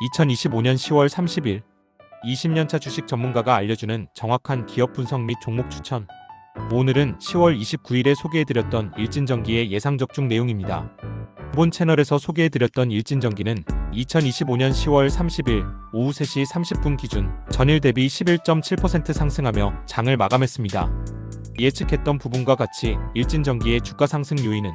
2025년 10월 30일 20년차 주식 전문가가 알려주는 정확한 기업 분석 및 종목 추천. 오늘은 10월 29일에 소개해드렸던 일진전기의 예상 적중 내용입니다. 본 채널에서 소개해드렸던 일진전기는 2025년 10월 30일 오후 3시 30분 기준 전일 대비 11.7% 상승하며 장을 마감했습니다. 예측했던 부분과 같이 일진전기의 주가 상승 요인은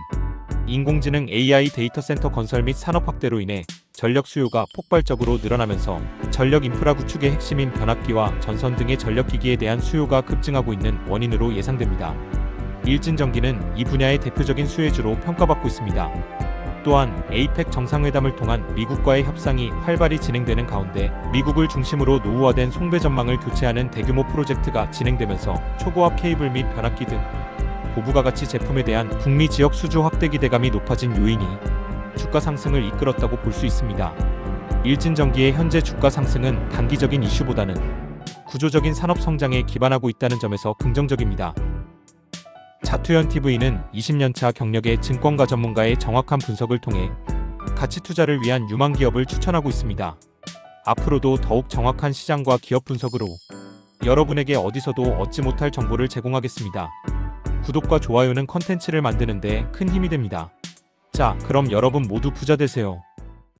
인공지능 AI 데이터 센터 건설 및 산업 확대로 인해 전력 수요가 폭발적으로 늘어나면서 전력 인프라 구축의 핵심인 변압기와 전선 등의 전력기기에 대한 수요가 급증하고 있는 원인으로 예상됩니다. 일진전기는 이 분야의 대표적인 수혜주로 평가받고 있습니다. 또한 에이펙 정상회담을 통한 미국과의 협상이 활발히 진행되는 가운데 미국을 중심으로 노후화된 송배 전망을 교체하는 대규모 프로젝트가 진행되면서 초고압 케이블 및 변압기 등 고부가 가치 제품에 대한 북미 지역 수주 확대 기대감이 높아진 요인이 주가 상승을 이끌었다고 볼 수 있습니다. 일진전기의 현재 주가 상승은 단기적인 이슈보다는 구조적인 산업 성장에 기반하고 있다는 점에서 긍정적입니다. 차투현 TV는 20년차 경력의 증권가 전문가의 정확한 분석을 통해 가치 투자를 위한 유망 기업을 추천하고 있습니다. 앞으로도 더욱 정확한 시장과 기업 분석으로 여러분에게 어디서도 얻지 못할 정보를 제공하겠습니다. 구독과 좋아요는 컨텐츠를 만드는데 큰 힘이 됩니다. 자, 그럼 여러분 모두 부자 되세요.